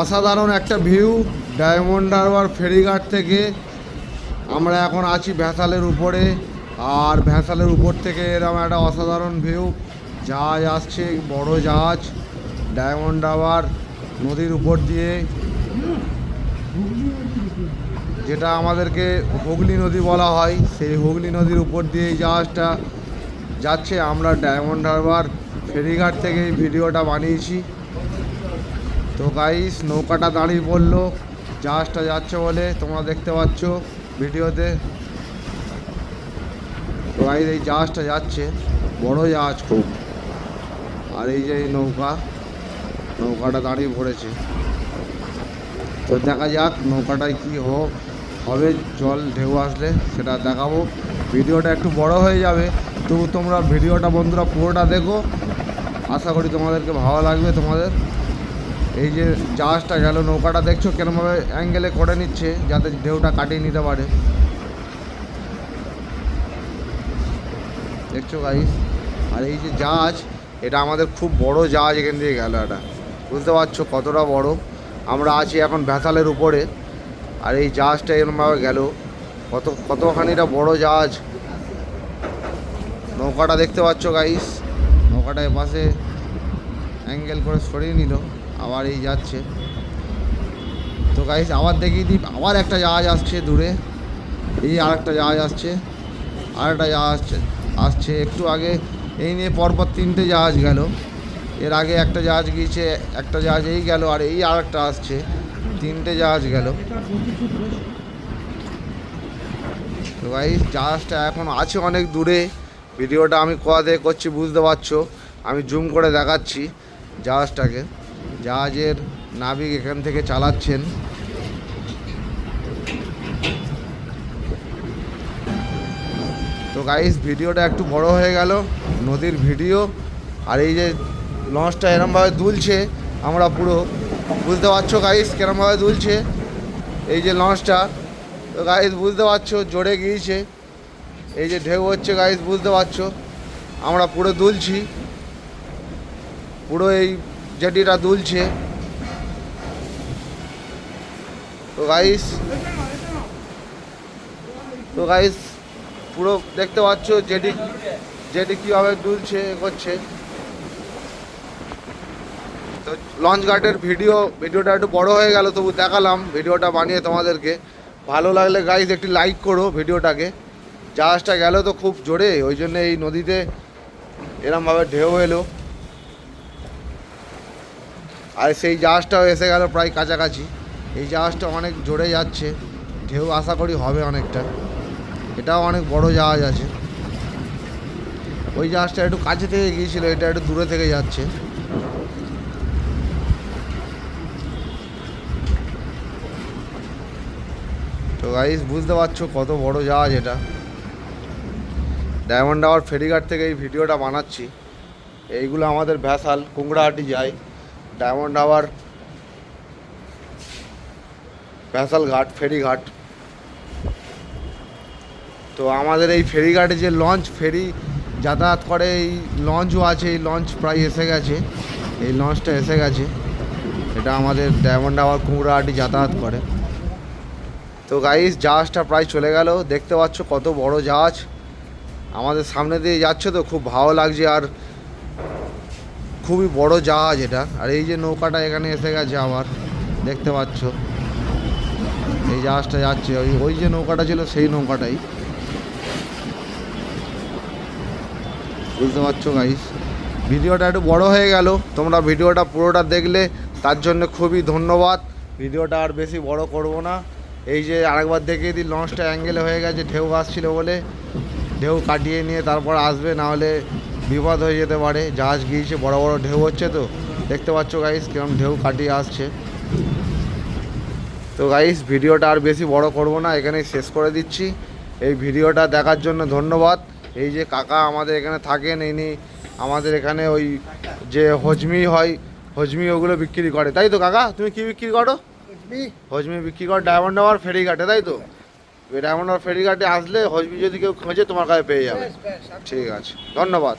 অসাধারণ একটা view, diamond Harbour ফেরিঘাট থেকে। আমরা এখন আছি ভ্যাসালের উপরে, আর ভ্যাসালের উপর থেকে এরকম একটা অসাধারণ ভিউ। জাহাজ আসছে, বড় জাহাজ, ডায়মন্ড হারবার নদীর উপর দিয়ে। যেটা আমাদেরকে হুগলি নদী বলা হয়, সেই হুগলি নদীর উপর দিয়ে এই জাহাজটা যাচ্ছে, আমরা ডায়মন্ড হারবার ফেরিঘাট থেকে এই ভিডিওটা বানিয়েছি। তো গাইস নৌকাটা দাঁড়িয়ে পড়ল, জাহাজটা যাচ্ছে বলে তোমরা দেখতে পাচ্ছ ভিডিওতে। তো গাইস এই জাহাজটা যাচ্ছে, বড় জাহাজ খুব। আর এই যে নৌকা, নৌকাটা দাঁড়িয়ে পড়েছে। তো দেখা যাক নৌকাটায় কী হোক হবে, জল, ঢেউ আসলে সেটা দেখাবো। ভিডিওটা একটু বড় হয়ে যাবে। তবু তোমরা ভিডিওটা বন্ধুরা পুরোটা দেখো। আশা করি তোমাদেরকে ভালো লাগবে তোমাদের। এই যে জাহাজটা গেল, নৌকাটা দেখছ কেরমভাবে অ্যাঙ্গেলে করে নিচ্ছে যাতে ঢেউটা কাটিয়ে নিতে পারে। দেখছ গাইস আর এই যে জাহাজ, এটা আমাদের খুব বড় জাহাজ এখান দিয়ে গেল এটা। বুঝতে পারছ কতটা বড়? আমরা আছি এখন ভ্যাসালের উপরে। আর এই জাহাজটা এরমভাবে গেল। কত, কতখানিটা বড় জাহাজ। নৌকাটা দেখতে পাচ্ছ গাইস নৌকাটা এপাশে অ্যাঙ্গেল করে সরিয়ে নিল, আবার এই যাচ্ছে। তো গাইস আবার দেখিয়ে দিই, আবার একটা জাহাজ আসছে দূরে। এই আর একটা জাহাজ আসছে আর একটা জাহাজ আসছে আসছে একটু আগে। এই নিয়ে পরপর তিনটে জাহাজ গেল। এর আগে একটা জাহাজ গিয়েছে, একটা জাহাজ এই গেল, আর এই আর একটা আসছে। তিনটে জাহাজ গেল। তো গাইস জাহাজটা এখন আছে অনেক দূরে। ভিডিওটা আমি কোয়া দিয়ে করছি বুঝতে পারছ? আমি জুম করে দেখাচ্ছি জাহাজটাকে। জাহাজের নাবিক এখান থেকে চালাচ্ছেন। তো গাইস ভিডিওটা একটু বড় হয়ে গেল, নদীর ভিডিও। আর এই যে লঞ্চটা এরমভাবে দুলছে আমরা পুরো। বুঝতে পারছ গাইস কেরমভাবে দুলছে? এই যে লঞ্চটা তো গাইস বুঝতে পারছ, জোরে গিয়েছে। এই যে ঢেউ হচ্ছে গাইস বুঝতে পারছ? আমরা পুরো দুলছি। পুরো এই জেটিটা দুলছে। তো গাইস তো গাইস পুরো দেখতে পাচ্ছ জেটি জেটি কীভাবে দুলছে করছে। তো লঞ্চ গার্ডের ভিডিও ভিডিওটা একটু বড় হয়ে গেল, তবু দেখালাম। ভিডিওটা বানিয়ে তোমাদেরকে। ভালো লাগলে গাইস একটি লাইক করো ভিডিওটাকে জাহাজটা গেল তো খুব জোরে, ওই জন্য এই নদীতে এরমভাবে ঢেউ এলো। আর সেই জাহাজটাও এসে গেল প্রায় কাছাকাছি। এই জাহাজটা অনেক জোরে যাচ্ছে, ঢেউ আশা করি হবে অনেকটা। এটাও অনেক বড় জাহাজ আছে। ওই জাহাজটা একটু কাছে থেকে গিয়েছিল, এটা একটু দূরে থেকে যাচ্ছে। তো গাইস বুঝতে পারছ কত বড় জাহাজ এটা। ডায়মন্ড আওয়ার ফেরিঘাট থেকে এই ভিডিওটা বানাচ্ছি। এইগুলো আমাদের ভ্যাসাল কুংড়াহাটি যায়। ডায়মন্ড আওয়ার ভ্যাসাল ঘাট ফেরিঘাট তো আমাদের এই ফেরিঘাটে যে লঞ্চ ফেরি যাতায়াত করে, এই লঞ্চও আছে, এই লঞ্চ প্রায় এসে গেছে। এই লঞ্চটা এসে গেছে। এটা আমাদের ডায়মন্ড আওয়ার কুমড়াহাটি যাতায়াত করে। তো গাইস জাহাজটা প্রায় চলে গেল। দেখতে পাচ্ছ কত বড় জাহাজ। আমাদের সামনে দিয়ে যাচ্ছে তো খুব ভালো লাগছে আর খুবই বড় জাহাজ এটা। আর এই যে নৌকাটা এখানে এসে গেছে আবার, দেখতে পাচ্ছ। এই জাহাজটা যাচ্ছে, ওই ওই যে নৌকাটা ছিল সেই নৌকাটাই। বুঝতে পারছ গাইস ভিডিওটা একটু বড় হয়ে গেল, তোমরা ভিডিওটা পুরোটা দেখলে তার জন্য খুবই ধন্যবাদ। ভিডিওটা আর বেশি বড় করব না। এই যে আরেকবার দেখিয়ে দিই লঞ্চটা অ্যাঙ্গেলে হয়ে গেছে, ঢেউ আসছিল বলে। ঢেউ কাটিয়ে নিয়ে তারপর আসবে না হলে বিপদ হয়ে যেতে পারে। জাহাজ গিয়েছে বড় বড় ঢেউ হচ্ছে তো। দেখতে পাচ্ছ গাইস কিরম ঢেউ কাটিয়ে আসছে। তো গাইস ভিডিওটা আর বেশি বড় করব না এখানেই শেষ করে দিচ্ছি। এই ভিডিওটা দেখার জন্য ধন্যবাদ। এই যে কাকা আমাদের এখানে থাকেন ইনি আমাদের এখানে ওই যে হজমি হয় হজমি ওগুলো বিক্রি করে। তাই তো কাকা? তুমি কি বিক্রি করো? হজমি। বিক্রি করো ডায়মন্ড আওয়ার ফেরিঘাটে তাই তো? ডায়মন্ড ফেরি ফেরিঘাটে আসলে হসবি যদি কেউ খোঁজে তোমার কাছে পেয়ে যাবে। ব্যাস ঠিক আছে। ধন্যবাদ।